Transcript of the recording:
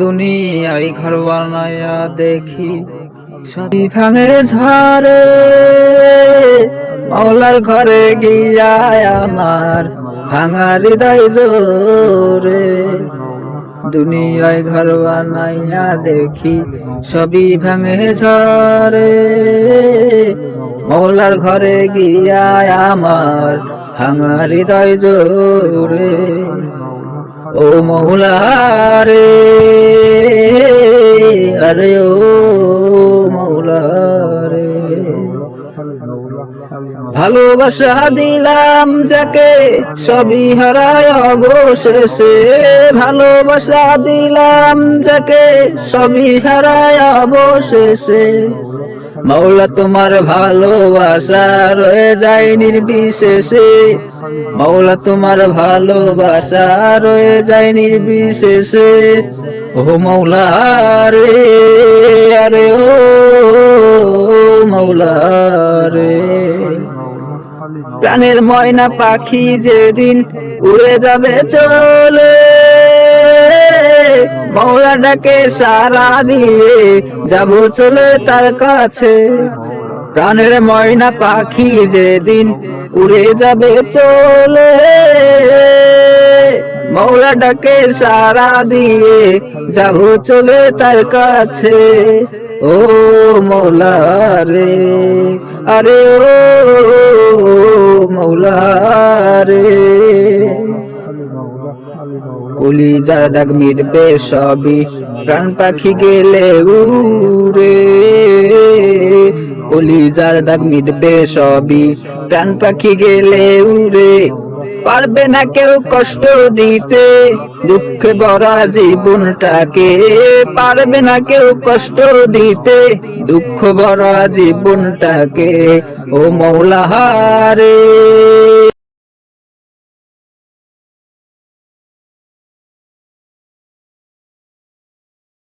দুনিয়ায় ঘর বানায়া দেখি, সবই ভাঙে ঝরে মাওলার ঘরে গিয়া আমার ভাঙা হৃদয় জোরে। দুনিয়ায় ঘর বানাইয়া দেখি, সবই ভাঙে ঝরে মৌলার ঘরে গিয়া আমার ভাঙা হৃদয় জোরে। ও মৌলা রে আরে ও মৌলা রে ভালোবাসা দিলাম যাকে, সবই হারায় অবশেষে। ভালোবাসা দিলাম যাকে, সবই হারায় অবশেষে। মৌলা তোমার ভালোবাসা রয়ে যায় নির্বিশেষে। মৌলা তোমার ভালোবাসা রয়ে যায় নির্বিশেষে। ও মৌলা রে, আরে রে। প্রাণের ময়না পাখি যেদিন উড়ে যাবে চলে, মৌলাটাকে সারা দিয়ে যাব চলে তার কাছে। প্রাণের ময়না পাখি যেদিন উড়ে যাবে চলে, মৌলাটাকে সারা দিয়ে যাব চলে তার কাছে। ও মৌলা রে। আরে ও মৌলা রে কলিজার দাগ মিটবে সবই, প্রাণ পাখি গেলে উরে কলিজার দাগ মিটবে সবই, প্রাণ পাখি গেলে উড়ে। পারবে না কেউ কষ্ট দিতে, দুঃখে ভরা জীবনটাকে পারবে না কেউ কষ্ট দিতে, দুঃখ ভরা জীবনটাকে, ও মৌলা হারে